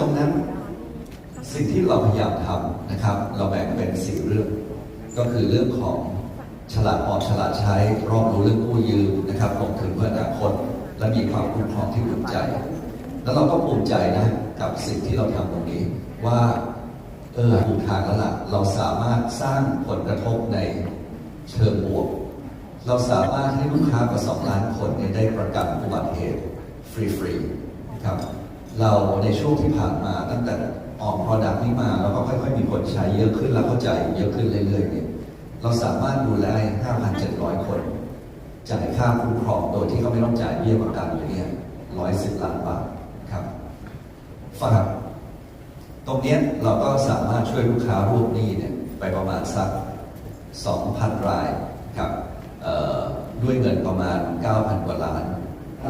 ตรงนั้น สิ่งที่เราพยายามทำนะครับ เราแบ่งเป็นสี่เรื่อง ก็คือเรื่องของฉลาดออมฉลาดใช้รอบรู้เรื่องกู้ยืมนะครับลงทุนเพื่ออนาคตและมีความคุ้มครองที่อุ่นใจ แล้วเราก็ภูมิใจนะกับสิ่งที่เราทำตรงนี้ว่าเออถูกทางแล้วล่ะเราสามารถสร้างผลกระทบในเชิงบวก เราสามารถให้ลูกค้ากว่า2ล้านคนได้ประกันอุบัติเหตุ ฟรีๆนะครับ เราในช่วงที่ผ่านมาตั้งแต่ออก Product นี้มาเราก็ค่อยๆ มีคนใช้เยอะขึ้นแล้วเข้าใจเยอะขึ้นเรื่อยๆเนี่ยเราสามารถดูแล 5,700 คนจ่ายค่าคุ้มครองโดยที่เขาไม่ต้องจ่ายเบี้ยประกันอยู่เนี่ย110 ล้านบาทครับฝากตรงนี้เราก็สามารถช่วยลูกค้ารูปหนี้เนี่ยไปประมาณสัก 2,000 รายครับด้วยเงินประมาณ 9,000 กว่าล้าน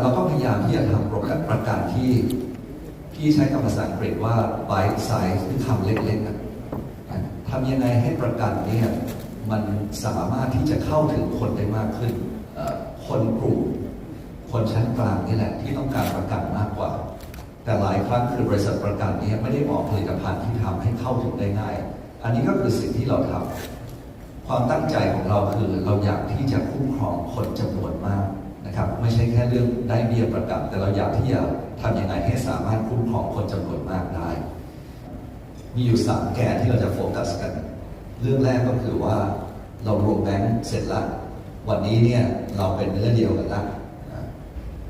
เราก็พยายามที่จะทำโปรแกรมประกันที่ ที่ใช้คำภาษาอังกฤษว่า bite size คือคำเล็กๆอะทำยังไงให้ประกันเนี่ยมันสามารถที่จะเข้าถึงคนได้มากขึ้น คนกลุ่มคนชั้นกลางนี่แหละที่ต้องการประกันมากกว่า แต่หลายครั้งคือบริษัทประกันเนี้ไม่ได้ออกผลิตภัณฑ์ที่ทำให้เข้าถึงได้ง่าย อันนี้ก็คือสิ่งที่เราทำความตั้งใจของเราคือเราอยากที่จะคุ้มครองคนจำนวนมากนะครับ ไม่ใช่แค่เรื่องได้เบี้ยประกัน แต่เราอยากที่จะ ทำยังไงให้สามารถคุ้มครองคนจำนวนมากได้ มีอยู่สามแกนที่เราจะโฟกัสกัน เรื่องแรกก็คือว่าเรารวมแบงค์เสร็จแล้ววันนี้เนี่ยเราเป็นเนื้อเดียวกันละ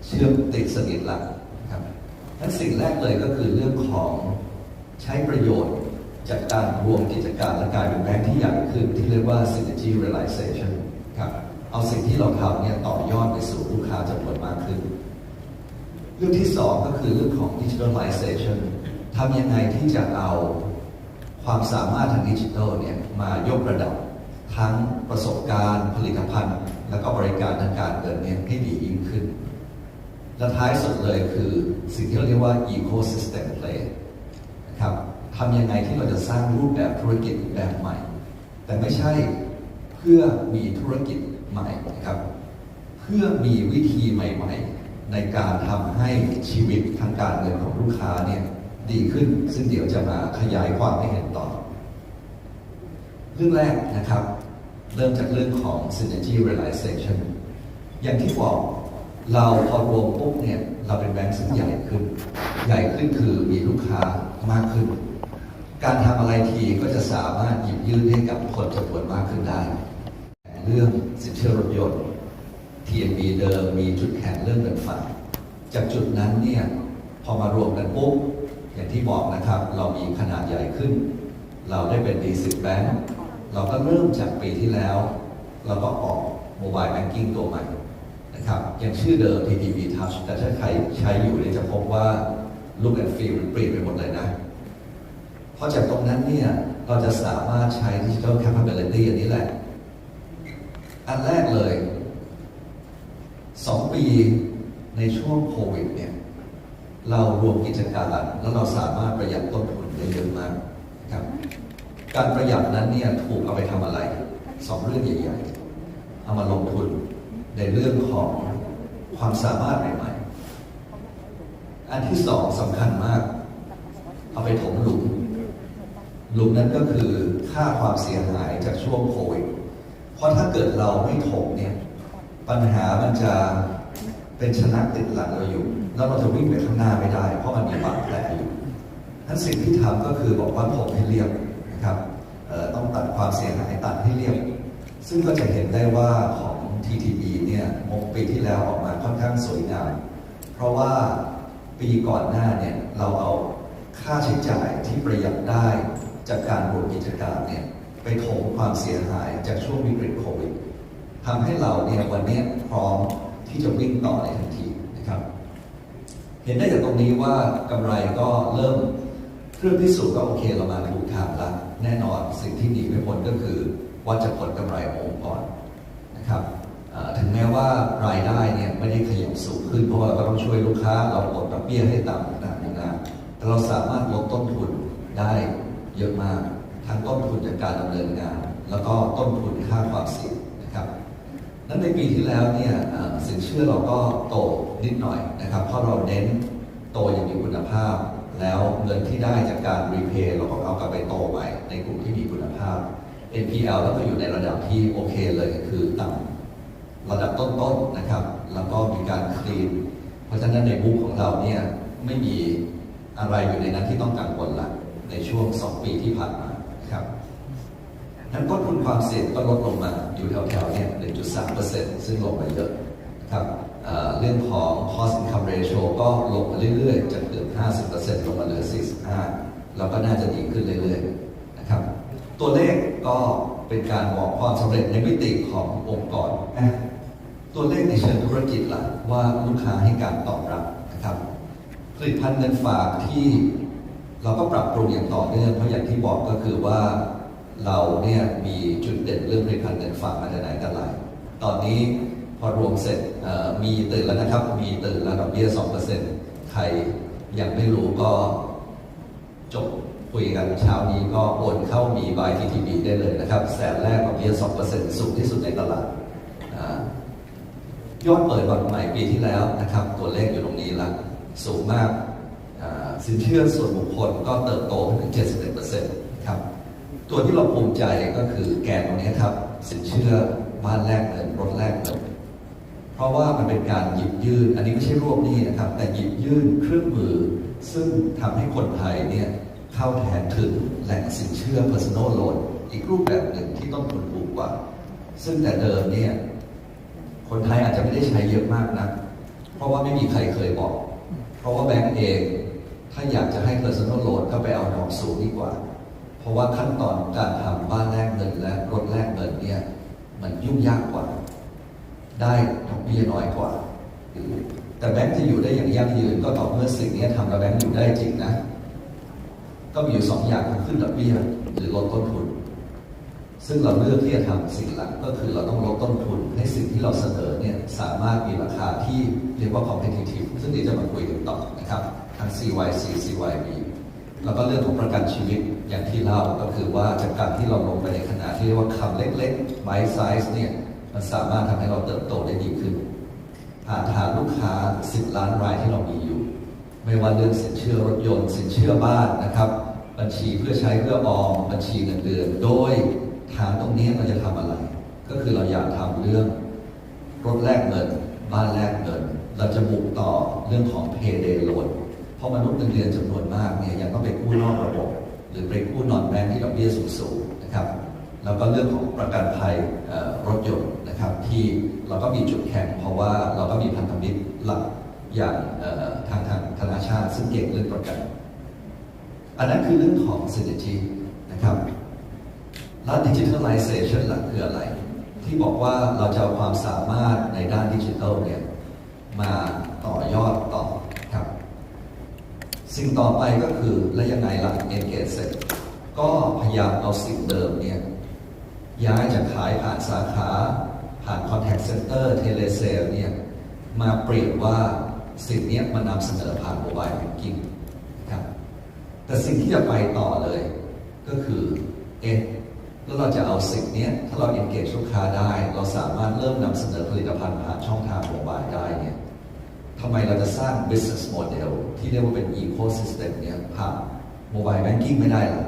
เชื่อมติดสนิทละครับนั้นสิ่งแรกเลยก็คือเรื่องของใช้ประโยชน์จากการรวมกิจการและกลายเป็นแบงค์ที่ใหญ่ขึ้นที่เรียกว่า synergy realization ครับเอาสิ่งที่เราทำเนี่ยต่อยอดไปสู่ลูกค้าจำนวนมากขึ้น เรื่องที่สองก็คือเรื่องของ digitalization ทำยังไงที่จะเอาความสามารถทางดิจิทัลเนี่ยมายกระดับทั้งประสบการณ์ผลิตภัณฑ์ และก็บริการทางการเงินเนี่ยให้ดียิ่งขึ้น และท้ายสุดเลยคือสิ่งที่เราเรียกว่า ecosystem play นะครับทำยังไงที่เราจะสร้างรูปแบบธุรกิจแบบใหม่ แต่ไม่ใช่เพื่อมีธุรกิจใหม่นะครับ เพื่อมีวิธีใหม่ ๆ ในการทำให้ชีวิตทางการเงินของลูกค้าเนี่ยดีขึ้น ซึ่งเดี๋ยวจะมาขยายความให้เห็นต่อ เรื่องแรกนะครับ เริ่มจากเรื่องของ synergy realization อย่างที่บอกเราพอรวมปุ๊บเนี่ยเราเป็นแบงก์ซึ่งใหญ่ขึ้น ใหญ่ขึ้นคือมีลูกค้ามากขึ้น การทำอะไรทีก็จะสามารถหยิบยื่นให้กับคนจำนวนมากขึ้นได้ เรื่องสินเชื่อรถยนต์ TMB เดิมมีจุดแข็งเรื่องเงินฝากจากจุดนั้นเนี่ยพอมารวมกันปุ๊บอย่างที่บอกนะครับ เรามีขนาดใหญ่ขึ้น เราได้เป็น D10 Bank เราก็เริ่มจากปีที่แล้ว เราก็ออกโมบายแบงกิ้งตัวใหม่นะครับยังชื่อเดิม TTB Touch แต่ถ้าใครใช้อยู่เนี่ยจะพบว่า look and feel มันเปลี่ยนไปหมดเลยนะ เพราะจากตรงนั้นเนี่ยเราจะสามารถใช้ digital capability อันนี้แหละ อันแรกเลย สองปีในช่วงโควิดเนี่ยเรารวมกิจการแล้วเราสามารถประหยัดต้นทุนได้เยอะมากครับ การประหยัดนั้นเนี่ยถูกเอาไปทำอะไรสองเรื่องใหญ่ๆเอามาลงทุนในเรื่องของความสามารถใหม่ๆอันที่สองสำคัญมาก เอาไปถมหลุมหลุมนั้นก็คือค่าความเสียหายจากช่วงโควิดเพราะถ้าเกิดเราไม่ถมเนี่ย ปัญหามันจะเป็นชนะติดหลังเราอยู่ แล้วเราจะวิ่งไปข้างหน้าไม่ได้ เพราะมันมีบาดแผลอยู่นั้นสิ่งที่ทำก็คือบอกว่าถมให้เรียบนะครับต้องตัดความเสียหายตัดให้เรียบ ซึ่งก็จะเห็นได้ว่าของ TTB เนี่ยงบปีที่แล้วออกมาค่อนข้างสวยงาม เพราะว่าปีก่อนหน้าเนี่ยเราเอาค่าใช้จ่ายที่ประหยัดได้จากการรวมกิจการเนี่ยไปถมความเสียหายจากช่วงวิกฤตโควิด ทำให้เราเนี่ยวันนี้พร้อมที่จะวิ่งต่อในทันทีนะครับ เห็นได้จากตรงนี้ว่ากำไรก็เริ่มเครื่องพิสูจน์ก็โอเคเรามาถูกทางแล้วแน่นอนสิ่งที่หนีไม่พ้นก็คือว่าจะผลกำไรขององค์กรนะครับถึงแม้ว่ารายได้เนี่ยไม่ได้ขยับสูงขึ้นเพราะว่าเราก็ต้องช่วยลูกค้าเราลดดอกเบี้ยให้ต่ำต่างๆนานาแต่เราสามารถลดต้นทุนได้เยอะมาก ทั้งต้นทุนจากการดำเนินงาน แล้วก็ต้นทุนค่าความเสี่ยง นั้นในปีที่แล้วเนี่ยสินเชื่อเราก็โตนิดหน่อยนะครับ เพราะเราเน้นโตอย่างมีคุณภาพ แล้วเงินที่ได้จากการรีเพย์เราก็เอากลับไปโตใหม่ในกลุ่มที่มีคุณภาพ NPL แล้วก็อยู่ในระดับที่โอเคเลยคือต่ำระดับต้นๆนะครับ แล้วก็มีการคลีน เพราะฉะนั้นในบุ๊กของเราเนี่ยไม่มีอะไรอยู่ในนั้นที่ต้องกังวลละในช่วง 2 ปีที่ผ่านมาครับ นั้นต้นทุนความเสี่ยงก็ลดลงมาอยู่แถวๆเนี่ย1.3%ซึ่งลงมาเยอะครับเเรื่องของ cost income ratio ก็ลงมาเรื่อยๆ จากเกือบ50%ลงมาเหลือ 45 แล้วก็น่าจะดีขึ้นเรื่อยๆนะครับ ตัวเลขก็เป็นการบอกความสำเร็จในมิติขององค์กรนะตัวเลขในเชิงธุรกิจล่ะว่าลูกค้าให้การตอบรับนะครับผลิตภัณฑ์เงินฝากที่เราก็ปรับปรุงอย่างต่อเนื่องเพราะอย่างที่บอกก็คือว่า เราเนี่ยมีจุดเด่นเรื่องผลิตภัณฑ์เงินฝากมาแต่ไหนแต่ไรตอนนี้พอรวมเสร็จมีตื่นแล้วนะครับ มีตื่นแล้วดอกเบี้ย2%ใครยังไม่รู้ก็จบคุยกันเช้านี้ก็โอนเข้ามีบายทีทีบีได้เลยนะครับ แสนแรกดอกเบี้ย2%สูงที่สุดในตลาดยอดเปิดวันใหม่ปีที่แล้วนะครับ ตัวเลขอยู่ตรงนี้ละสูงมากสินเชื่อส่วนบุคคลก็เติบโตถึง71%นะครับตั ตัวที่เราภูมิใจก็คือแกนตรงนี้ครับ สินเชื่อบ้านแรกเงินรถแรกเงินเพราะว่ามันเป็นการหยิบยื่น อันนี้ไม่ใช่รวบหนี้นะครับ แต่หยิบยื่นเครื่องมือ ซึ่งทำให้คนไทยเนี่ยเข้าแทนถึงแหล่งสินเชื่อ personal loan อีกรูปแบบหนึ่งที่ต้นทุนถูกกว่า ซึ่งแต่เดิมเนี่ยคนไทยอาจจะไม่ได้ใช้เยอะมากนะเพราะว่าไม่มีใครเคยบอก เพราะว่าแบงก์เอง ถ้าอยากจะให้ personal loan ก็ไปเอาดอกสูงดีกว่า ราะว่าขั้นตอนการทำบ้านแลกเงินและรถแลกเงินเนี่ยมันยุ่งยากกว่า ได้ดอกเบี้ยน้อยกว่า แต่แบงก์จะอยู่ได้อย่างยั่งยืนก็ต่อเมื่อสิ่งนี้ทำแล้วแบงก์อยู่ได้จริงนะ ก็มีอยู่สองอย่างคือขึ้นดอกเบี้ยหรือลดต้นทุน ซึ่งเราเลือกที่จะทำสิ่งหลักก็คือเราต้องลดต้นทุน ให้สิ่งที่เราเสนอเนี่ยสามารถมีราคาที่เรียกว่า competitive ซึ่งเดี๋ยวจะมาคุยกันต่อนะครับทั้ง CYC CYB แล้วก็เรื่องของประกันชีวิตอย่างที่เล่าก็คือว่าจากการที่เราลงไปในขนาดที่เรียกว่าคำเล็กๆ bite size เนี่ยมันสามารถทำให้เราเติบโตได้ดีขึ้นผ่านฐานลูกค้า 10 ล้านรายที่เรามีอยู่ ไม่ว่าเรื่องสินเชื่อรถยนต์ สินเชื่อบ้านนะครับ บัญชีเพื่อใช้เพื่อออมบัญชีเงินเดือนโดยฐานตรงนี้เราจะทำอะไร ก็คือเราอยากทำเรื่องรถแลกเงิน บ้านแลกเงิน เราจะบุกต่อเรื่องของ payday loan เพ ราะมนุษย์เงินเดือนจำนวนมากเนี่ยยังต้องไปกู้นอกระบบ หรือไปกู้นอนแบงก์ที่ดอกเบี้ยสูงๆนะครับ แล้วก็เรื่องของประกันภัยรถยนต์นะครับ ที่เราก็มีจุดแข็งเพราะว่าเราก็มีพันธมิตรหลักอย่างทางทางธนาชาติซึ่งเก่งเรื่องประกัน อันนั้นคือเรื่องของ synergy นะครับแล้วดิจิทัลไลเซชันหลักคืออะไร ที่บอกว่าเราจะเอาความสามารถในด้านดิจิทัลเนี่ยมาต่อยอดต่อ สิ่งต่อไปก็คือแล้วยังไงล่ะ engage เสร็จก็พยายามเอาสิ่งเดิมเนี่ยย้ายจากขายผ่านสาขา ผ่าน contact center telesale เนี่ยมาเปลี่ยนว่าสิ่งนี้มานำเสนอผ่าน mobile banking ครับแต่สิ่งที่จะไปต่อเลย ก็คือเอ๊ะแล้วเราจะเอาสิ่งนี้ถ้าเรา engage ลูกค้าได้ เราสามารถเริ่มนำเสนอผลิตภัณฑ์ผ่านช่องทางโมบายได้เนี่ย ทำไมเราจะสร้าง business model ที่เรียกว่าเป็น ecosystem เนี่ยผ่าน mobile banking ไม่ได้ล่ะ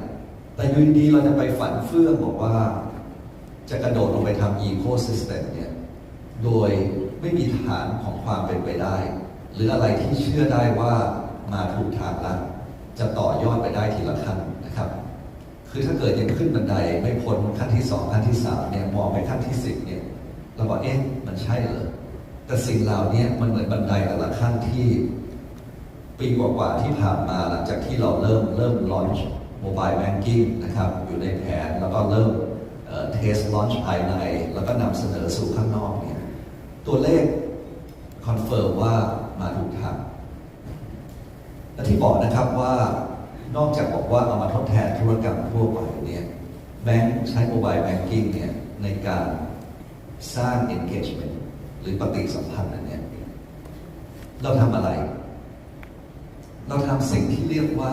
แต่อยูดีเราจะไปฝันเฟื่องบอกว่า จะกระโดดลงไปทำ ecosystem เนี่ยโดยไม่มีฐานของความเป็นไปได้ หรืออะไรที่เชื่อได้ว่ามาถูกทางแล้วจะต่อยอดไปได้ทีละขั้นนะครับ คือถ้าเกิดยังขึ้นบันไดไม่พ้นขั้นที่สองขั้นที่สามเนี่ยมองไปขั้นที่สิบเนี่ยเราบอกเอ๊ะมันใช่เหรอ แต่สิ่งเหล่านี้มันเหมือนบันไดแต่ละขั้นที่ ปีกว่าๆที่ผ่านมาหลังจากที่เราเริ่มเริ่ม launch mobile banking นะครับ อยู่ในแผนแล้วก็เริ่มเทส launch ภายใน แล้วก็นำเสนอสู่ข้างนอกเนี่ยตัวเลขคอนเฟิร์มว่ามาถูกทางและที่บอกนะครับว่านอกจากบอกว่าเอามาทดแทนธุรกรรมทั่วไปเนี่ยแบงค์ใช้โมบายแบงกิ้งเนี่ยในการสร้าง engagement หรือปฏิสัมพันธ์อันเนี้ยเราทำอะไร เราทำสิ่งที่เรียกว่า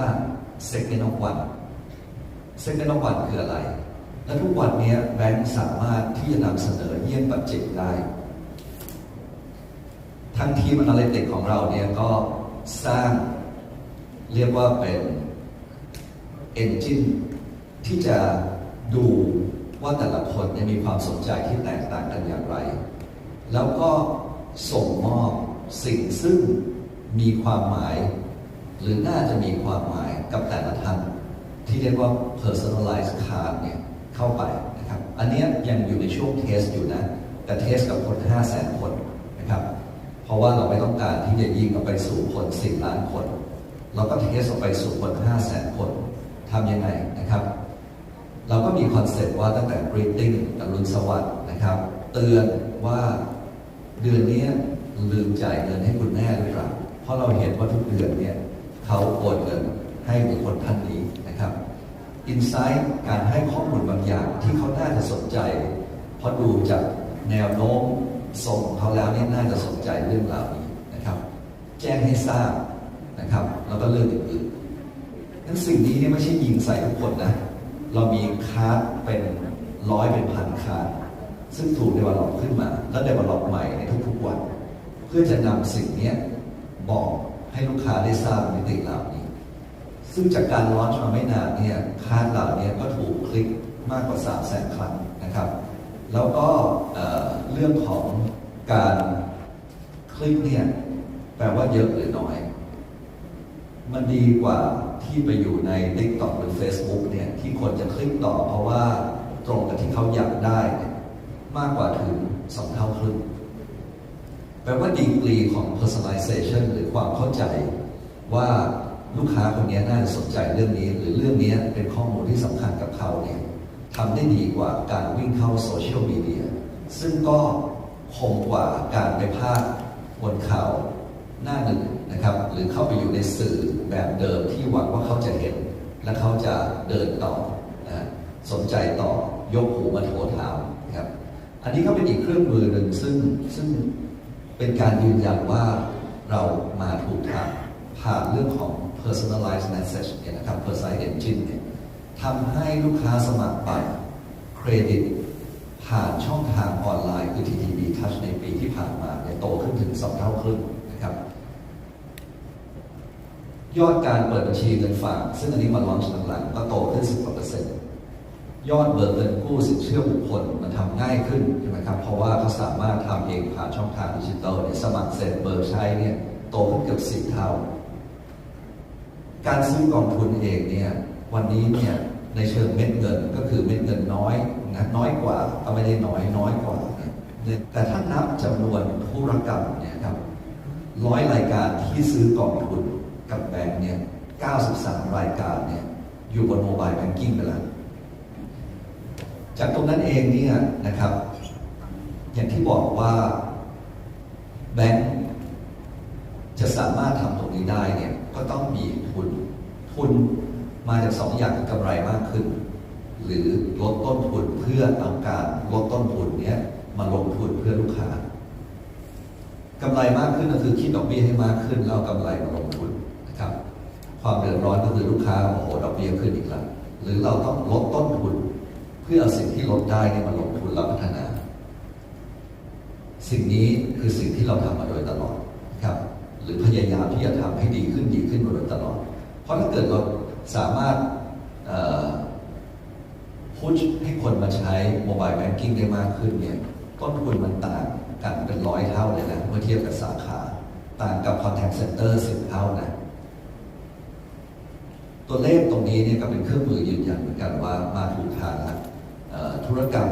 second of one second of one คืออะไร และทุกวันนี้แบงก์สามารถที่จะนำเสนอเยี่ยมปัจเจกได้ทางทีม a นาลิติกของเราเนี่ยก็สร้างเรียกว่าเป็น Engine ที่จะดูว่าแต่ละคนมีความสนใจที่แตกต่างกันอย่างไร แล้วก็ส่งมอบสิ่งซึ่งมีความหมาย หรือน่าจะมีความหมายกับแต่ละท่านที่เรียกว่า personalized card เนี่ยเข้าไปนะครับ อันเนี้ยยังอยู่ในช่วงเทสอยู่นะ แต่เทสกับคน 5 0 0 0 0 0 คนนะครับ เพราะว่าเราไม่ต้องการที่จะยิงออกไปสู่คน 10 ล้านคน เราก็เทสออกไปสู่คน 5 0 0 0 0 0 คนทำยังไงนะครับ เราก็มีคอนเซ็ปต์ว่าตั้งแต่ greeting อรุณสวัสดิ์นะครับ เตือนว่า เดือนนี้ลืมจ่ายเงินให้คุณแม่หรือเปล่า เพราะเราเห็นว่าทุกเดือนเนี่ยเขาโอนเงินให้บุคคลท่านนี้นะครับอินไซต์การให้ข้อมูลบางอย่างที่เขาน่าจะสนใจ เพราะดูจากแนวโน้มส่งเขาแล้วนี่น่าจะสนใจเรื่องราวนี้นะครับ แจ้งให้ทราบนะครับ แล้วก็เรื่องอื่นๆนั้นสิ่งนี้เนี่ยไม่ใช่ยิงใส่ทุกคนนะ เรามีคาร์ดเป็นร้อยเป็นพันคาร์ด ซึ่งถูกเดเวลลอปขึ้นมา และเดเวลลอปใหม่ในทุกๆวัน เพื่อจะนำสิ่งนี้บอกให้ลูกค้าได้ทราบมิติเหล่านี้ ซึ่งจากการลอนช์มาไม่นานเนี่ยคาดเหล่านี้ก็ถูกคลิกมากกว่า 3 0 0แสนครั้งนะครับ แล้วก็เอ่อเรื่องของการคลิกเนี่ยแปลว่าเยอะหรือน้อย มันดีกว่าที่ไปอยู่ใน TikTok หรือ Facebook เนี่ยที่คนจะคลิกต่อเพราะว่าตรงกับที่เขาอยากได้เนี่ย มากกว่าถึงสองเท่าครึ่งแปลว่าดีกรีของ personalization หรือความเข้าใจว่าลูกค้าคนนี้น่าจะสนใจเรื่องนี้ หรือเรื่องนี้เป็นข้อมูลที่สำคัญกับเขาเนี่ยทำได้ดีกว่าการวิ่งเข้าโซเชียลมีเดียซึ่งก็คมกว่าการไปพากบนข่าวหน้าหนึ่งนะครับ หรือเข้าไปอยู่ในสื่อแบบเดิมที่หวังว่าเขาจะเห็น และเขาจะเดินต่อนะสนใจต่อยกหูมาโทรถาม อันนี้ก็เป็นอีกเครื่องมือหนึ่งซึ่งซึ่งเป็นการยืนยันว่าเรามาถูกทางผ่านเรื่องของ personalized message เนี่ยนะครับ personalized engine เนี่ยทำให้ลูกค้าสมัครบัตรเครดิต ผ่านช่องทางออนไลน์คือ TTB Touch ในปีที่ผ่านมาเนี่ยโตขึ้นถึง2เท่าครึ่งนะครับ ยอดการเปิดบัญชีเงินฝาก ซึ่งอันนี้มาลอนช์หลังๆก็โตขึ้น 10กว่าเปอร์เซ็นต์ ยอดเบิกเงินกู้สินเชื่อบุคคลมันทำง่ายขึ้นใช่ไหมครับเพราะว่าเขาสามารถทำเองผ่านช่องทางดิจิตอลเนี่ยสมัครเสร็จเบิกใช้เนี่ยโตขึ้นเกือบสิบเท่า การซื้อกองทุนเองเนี่ยวันนี้เนี่ยในเชิงเม็ดเงินก็คือเม็ดเงินน้อยนะน้อยกว่าก็ไม่ได้น้อยน้อยกว่าแต่ถ้านับจำนวนธุรกรรมเนี่ยครับร้อยรายการที่ซื้อกองทุนกับแบงก์เนี่ย93 รายการเนี่ยอยู่บนโมบายแบงกิ้งไปแล้ว จากตรงนั้นเองเนี่ยนะครับ อย่างที่บอกว่าแบงค์จะสามารถทำตรงนี้ได้เนี่ยก็ต้องมีทุนทุนมาจากสองอย่างคือกำไรมากขึ้น หรือลดต้นทุนเพื่อเอาการลดต้นทุนเนี้ยมาลงทุนเพื่อลูกค้ากำไรมากขึ้นก็คือคิดดอกเบี้ยให้มากขึ้นแล้วเอากำไรมาลงทุนนะครับ ความเดือดร้อนก็คือลูกค้าโอ้โหดอกเบี้ยขึ้นอีกแล้วหรือเราต้องลดต้นทุน เพื่อเอาสิ่งที่ลดได้เนี่ยมาลงทุนและพัฒนา สิ่งนี้คือสิ่งที่เราทำมาโดยตลอดครับหรือพยายามที่จะทำให้ดีขึ้นดีขึ้นมาโดยตลอด เพราะถ้าเกิดเราสามารถพุชให้คนมาใช้โมบายแบงกิ้งได้มากขึ้นเนี่ยต้นทุนมันต่างกันเป็นร้อยเท่าเลยนะเมื่อเทียบกับสาขา ต่างกับ contact center สิบเท่านะตัวเลขตรงนี้เนี่ยก็เป็นเครื่องมือยืนยันเหมือนกันว่ามาถูกทางแล้ว ธุรกรรม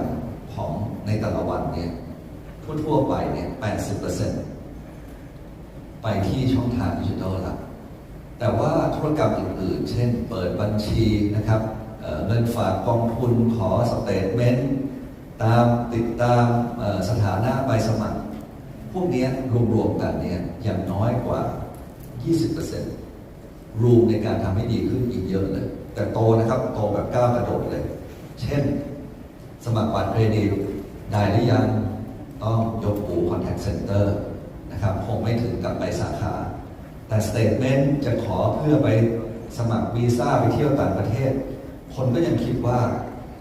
ของในแต่ละวันเนี่ยทั่วๆไปเนี่ย 80%ไปที่ช่องทางดิจิทัลละแต่ว่าธุรกรรมอื่นๆ เช่น เปิดบัญชีนะครับเเงินฝากกองทุนขอสเตทเมนต์ตามติดตามสถานะใบสมัคร พวกนี้รวมๆกันเนี่ยอย่างน้อยกว่า 20%รูมในการทำให้ดีขึ้นอีกเยอะเลย แต่โตนะครับ โตแบบก้าวกระโดดเลย เช่น สมัครบัตรเครดิตได้หรือยังต้องยกหู contact center นะครับคงไม่ถึงกับไปสาขา แต่สเตทเมนต์จะขอเพื่อไปสมัครวีซ่าไปเที่ยวต่างประเทศ คนก็ยังคิดว่า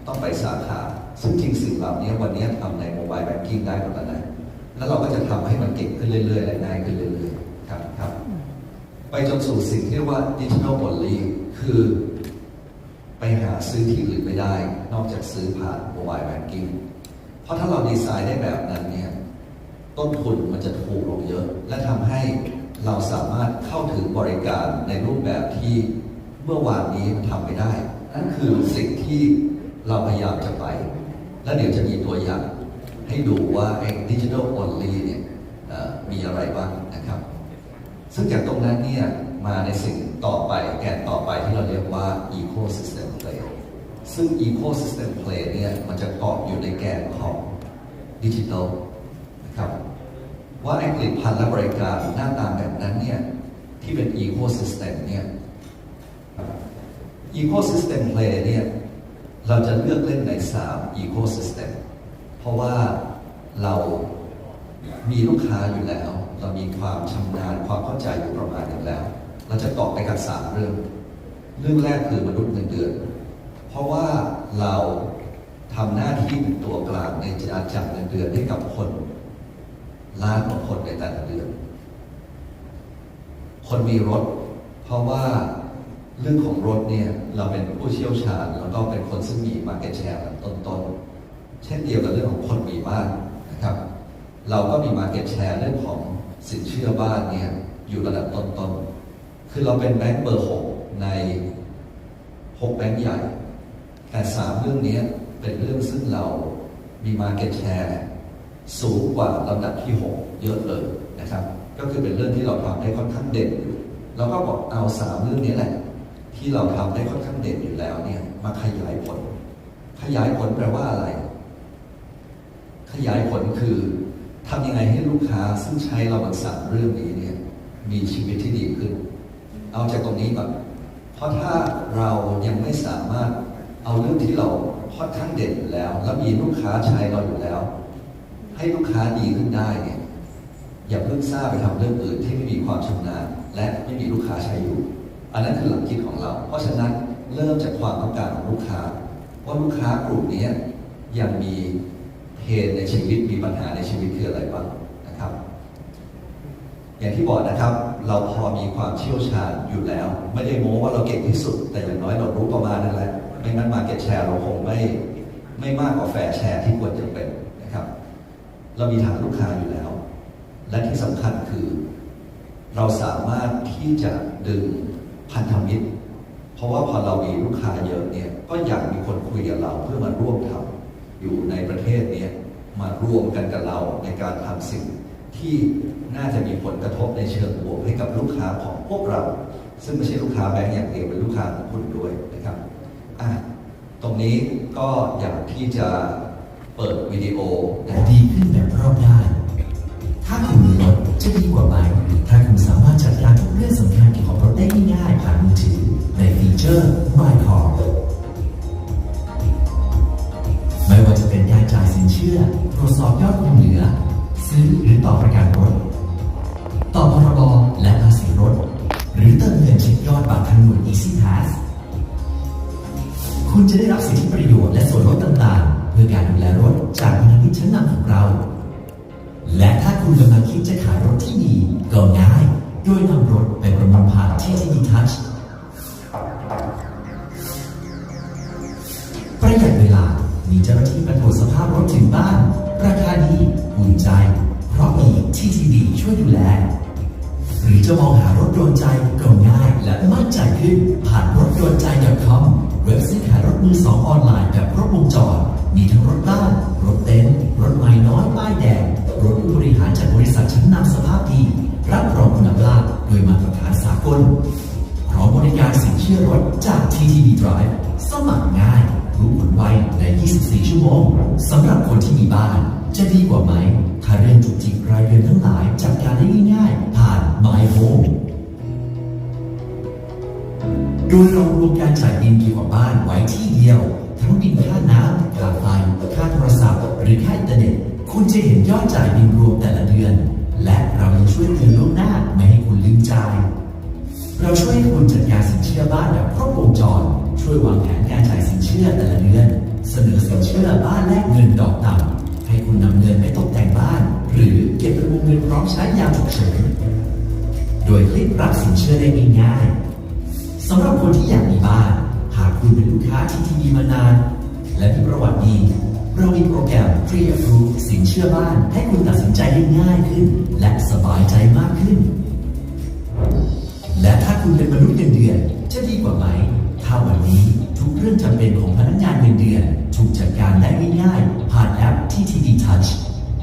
ต้องไปสาขา ซึ่งจริงสิ่งเหล่านี้วันนี้ทำในโมบายแบงกิ้งได้หมดแล้วนะแล้วเราก็จะทำให้มันเก่งขึ้นเรื่อยๆและง่ายขึ้นเรื่อยๆครับครับ ไปจนสู่สิ่งที่เรียกว่าดิจิทัล o อ l ลีคือ ไปหาซื้อที่อื่นไม่ได้ นอกจากซื้อผ่านโมบายแบงกิ้งเพราะถ้าเราดีไซน์ได้แบบนั้นเนี่ยต้นทุนมันจะถูกลงเยอะ และทำให้เราสามารถเข้าถึงบริการในรูปแบบที่เมื่อวานนี้มันทำไม่ได้ นั่นคือสิ่งที่เราพยายามจะไป และเดี๋ยวจะมีตัวอย่างให้ดูว่าไอ้ดิจิทัล o อ l ลีเนี่ยมีอะไรบ้างนะครับ ซึ่งจากตรงนั้นเนี่ยมาในสิ่ง ต่อไปแกนต่อไปที่เราเรียกว่า ecosystem play ซึ่ง ecosystem play เนี่ยมันจะเกาะอยู่ในแกนของดิจิทัลนะครับว่าไอ้ผลิตภัณฑ์และบริการหน้าตาแบบนั้นเนี่ยที่เป็น ecosystem เนี่ย ecosystem play เนี่ยเราจะเลือกเล่นใน3 ecosystem เพราะว่าเรามีลูกค้าอยู่แล้ว เรามีความชำนาญความเข้าใจอยู่ประมาณนึงแล้ว เราจะตอบไปกันสามเรื่อง เรื่องแรกคือมนุษย์เงินเดือน เพราะว่าเราทำหน้าที่เป็นตัวกลางในการจัดเงินเดือนให้กับคนล้านกว่าคนในแต่ละเดือน คนมีรถ เพราะว่าเรื่องของรถเนี่ยเราเป็นผู้เชี่ยวชาญ แล้วก็เป็นคนซึ่งมี market share ระดับต้นๆ เช่นเดียวกับเรื่องของคนมีบ้านนะครับ เราก็มี market share เรื่องของสินเชื่อบ้านเนี่ยอยู่ระดับต้นๆ คือเราเป็นแบงก์เบอร์หกในหกแบงก์ใหญ่ แต่สามเรื่องนี้เป็นเรื่องซึ่งเรามี market share สูงกว่าลำดับที่ 6 เยอะเลยนะครับ ก็คือเป็นเรื่องที่เราทำได้ค่อนข้างเด่นอยู่เราก็บอกเอาสามเรื่องนี้แหละ ที่เราทำได้ค่อนข้างเด่นอยู่แล้วเนี่ยมาขยายผล ขยายผลแปลว่าอะไร ขยายผลคือทำยังไงให้ลูกค้าซึ่งใช้เราบังสามเรื่องนี้เนี่ยมีชีวิตที่ดีขึ้น เอาจากตรงนี้ก่อน เพราะถ้าเรายังไม่สามารถเอาเรื่องที่เราค่อนข้างเด่นอยู่แล้ว แล้วมีลูกค้าใช้เราอยู่แล้ว ให้ลูกค้าดีขึ้นได้เนี่ยอย่าเพิ่งทราไปทำเรื่องอื่นที่ไม่มีความชำนาญ และไม่มีลูกค้าใช้อยู่ อันนั้นคือหลักคิดของเรา เพราะฉะนั้นเริ่มจากความต้องการของลูกค้า ว่าลูกค้ากลุ่มนี้ยังมีเพนในชีวิตมีปัญหาในชีวิตคืออะไรบ้างนะครับ อย่างที่บอกนะครับ เราพอมีความเชี่ยวชาญอยู่แล้ว ไม่ได้โม้ว่าเราเก่งที่สุด แต่อย่างน้อยเรารู้ประมาณนั้นแหละไม่งั้นมาเก็ตแชร์เราคงไม่ไม่มากกว่าแฟร์แชร์ที่ควรจะเป็นนะครับ เรามีฐานลูกค้าอยู่แล้ว และที่สำคัญคือ เราสามารถที่จะดึงพันธมิตร เพราะว่าพอเรามีลูกค้าเยอะเนี่ยก็อยากมีคนคุยกับเราเพื่อมาร่วมทำอยู่ในประเทศนี้มาร่วมกันกับเราในการทำสิ่ง ที่น่าจะมีผลกระทบในเชิงบวกให้กับลูกค้าของพวกเรา ซึ่งไม่ใช่ลูกค้าแบงก์อย่างเดียวเป็นลูกค้าของคุณด้วยนะครับตรงนี้ก็อยากที่จะเปิดวิดีโอนะดีขึ้นแบบรอบด้านถ้าคุณมีรถจะดีกว่าไหมถ้าคุณสามารถจัดการทุกเรื่องสำคัญเกี่ยวกับรถได้ง่ายผ่านมือถือในฟีเจอร์ My Car ไม่ว่าจะเป็นการจ่ายสินเชื่อ ตรวจสอบยอดคงเหลือ ซื้อ ต่อประกันรถ ต่อพรบและภาษีรถ หรือเติมเงินเช็คยอดบัตรทางหน่วย Easy Pass คุณจะได้รับสิทธิประโยชน์และส่วนลดต่างๆ เพื่อการดูแลรถจากพันธมิตรชั้นนำของเรา และถ้าคุณกำลังคิดจะขายรถที่ดีก็ง่าย โดยนำรถไปประมูลผ่าน TTD Touch ประหยัดเวลามีเจ้าหน้าที่มาตรวจสภาพรถถึงบ้าน ราคาดีอุ่นใจ ราะมี TTD ช่วยดูแล หรือจะมองหารถโดนใจก็ง่ายและมั่นใจขึ้นผ่านรถโดนใจ .com เว็บซื้อขายรถมือสองออนไลน์แบบครบวงจร มีทั้งรถบ้าน รถเต็นท์รถใหม่น้อยป้ายแดง รถผู้บริหารจากบริษัทชั้นนำสภาพดี รับรองคุณภาพโดยมาตรฐานสากลพร้อมบริการสินเชื่อรถจาก TTD Drive สมัครง่าย รู้ผลไวใน 24 ชั่วโมงสำหรับคนที่มีบ้านจะดีกว่าไหม เรารวมการจ่ายบินเกี่ยวกับบ้านไว้ที่เดียว ทั้งบินค่าน้ำค่าไฟค่าโทรศัพท์ หรือค่าอินเทอร์เน็ต คุณจะเห็นยอดจ่ายบินรวมแต่ละเดือน และเรายังช่วยเตือนล่วงหน้าไม่ให้คุณลืมจ่าย เราช่วยให้คุณจัดการสินเชื่อบ้านแบบครบวงจร ช่วยวางแผนการจ่ายสินเชื่อแต่ละเดือน เสนอสินเชื่อบ้านแลกเงินดอกต่ำให้คุณนำเงินไปตกแต่งบ้าน หรือเก็บเป็นวงเงินพร้อมใช้ยามฉุกเฉินโดยคลิกรับสินเชื่อได้ง่ายๆ สำหรับคนที่อยากมีบ้าน หากคุณเป็นลูกค้าที่ทีมีมานาน และมีประวัติดีเรามีโปรแกรม Pre-Approve สินเชื่อบ้าน ให้คุณตัดสินใจได้ง่ายขึ้น และสบายใจมากขึ้น และถ้าคุณเป็นมนุษย์เงินเดือน จะดีกว่าไหม ถ้าวันนี้ทุกเรื่องจำเป็นของพนักงานเงินเดือน ถูกจัดการได้ง่ายๆ ผ่านแอป TTD Touch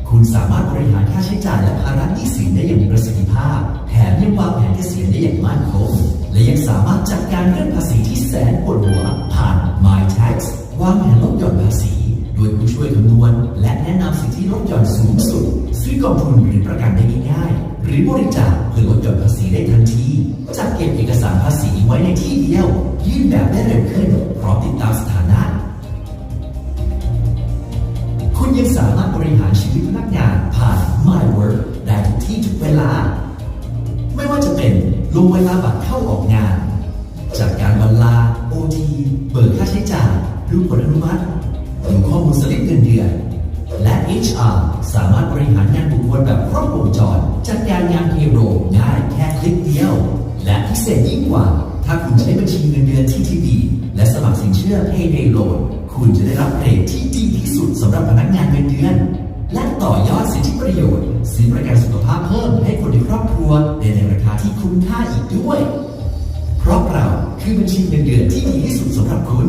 คุณสามารถบริหารค่าใช้จ่ายและภาระหนี้สินได้อย่างมีประสิทธิภาพ แถมยังวางแผนเกษียณได้อย่างมั่นคง และยังสามารถจัดการเรื่องภาษีที่แสนปวดหัวผ่าน My Tax วางแผนลดหย่อนภาษีโดยผู้ช่วยคำนวณ และแนะนำสิทธิลดหย่อนสูงสุด ซื้อกองทุนหรือประกันได้ง่ายๆหรือบริจาคเพื่อลดหย่อนภาษีได้ทันทีจัดเก็บเอกสารภาษีไว้ในที่เดียว ยื่นแบบได้เร็วขึ้นพร้อมติดตามสถานะ คุณยังสามารถบริหารชีวิต เศษยิ่งกว่า ถ้าคุณใช้บัญชีเงินเดือน TTB และสมัครสินเชื่อ Payday Loan คุณจะได้รับเรทที่ดีที่สุดสำหรับพนักงานเงินเดือนและต่อยอดสิทธิประโยชน์ซื้อประกันสุขภาพเพิ่มให้คนในครอบครัวได้ในราคาที่คุ้มค่าอีกด้วย เพราะเราคือบัญชีเงินเดือนที่ดีที่สุดสำหรับคุณ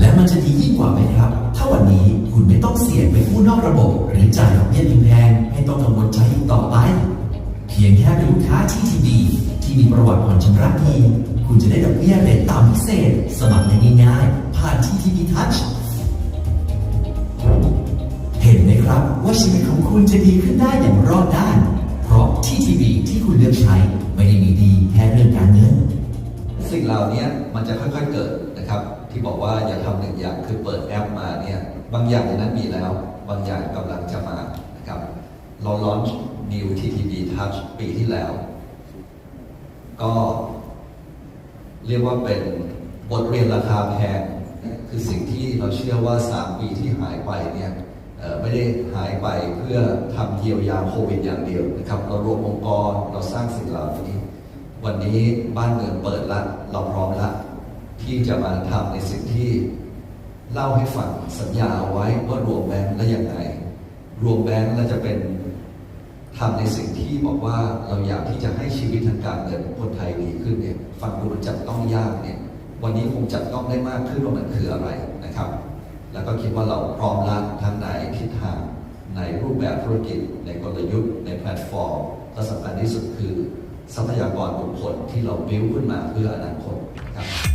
และมันจะดียิ่งกว่าไหมครับ ถ้าวันนี้คุณไม่ต้องเสี่ยงไปกู้นอกระบบ หรือจ่ายดอกเบี้ยแพงให้ต้องกังวลใจต่อไป เพียงแค่เป็นลูกค้า TTB ที่มีประวัติผ่อนชำระดีคุณจะได้ดอกเบี้ยเรทต่ำพิเศษ สมัครได้ง่ายๆ ผ่าน TTB Touch เห็นไหมครับว่าชีวิตของคุณจะดีขึ้นได้อย่างรอดด้าน เพราะ TTB ที่คุณเลือกใช้ไม่ได้มีดีแค่เรื่องการเงินสิ่งเหล่านี้มันจะค่อยๆเกิดนะครับ ที่บอกว่าอย่าทำหนึ่งอย่างคือเปิดแอปมาเนี่ยบางอย่างในนั้นมีแล้ว บางอย่างกำลังจะมานะครับเราลอน New TTB Touch ปีที่แล้ว ก็เรียกว่าเป็นบทเรียนราคาแพง คือสิ่งที่เราเชื่อว่า 3 ปีที่หายไปเนี่ยไม่ได้หายไปเพื่อทำเยียวยาโควิดอย่างเดียวนะครับ เรารวมองค์กรเราสร้างสิ่งเหล่านี้ วันนี้บ้านเมืองเปิดละเราพร้อมละที่จะมาทำในสิ่งที่เล่าให้ฟังสัญญาเอาไว้ว่ารวมแบงค์และยังไงรวมแบงค์และจะเป็น ทำในสิ่งที่บอกว่าเราอยากที่จะให้ชีวิตทางการเงินของคนไทยดีขึ้นเนี่ยฟังดูมันจับต้องยากเนี่ยวันนี้คงจับต้องได้มากขึ้นว่ามันคืออะไรนะครับ แล้วก็คิดว่าเราพร้อมละทั้งในทิศทางในรูปแบบธุรกิจ ในกลยุทธ์ ในแพลตฟอร์มและสำคัญที่สุดคือ ทรัพยากรบุคคลที่เราบิ้วขึ้นมาเพื่ออนาคตนะครับ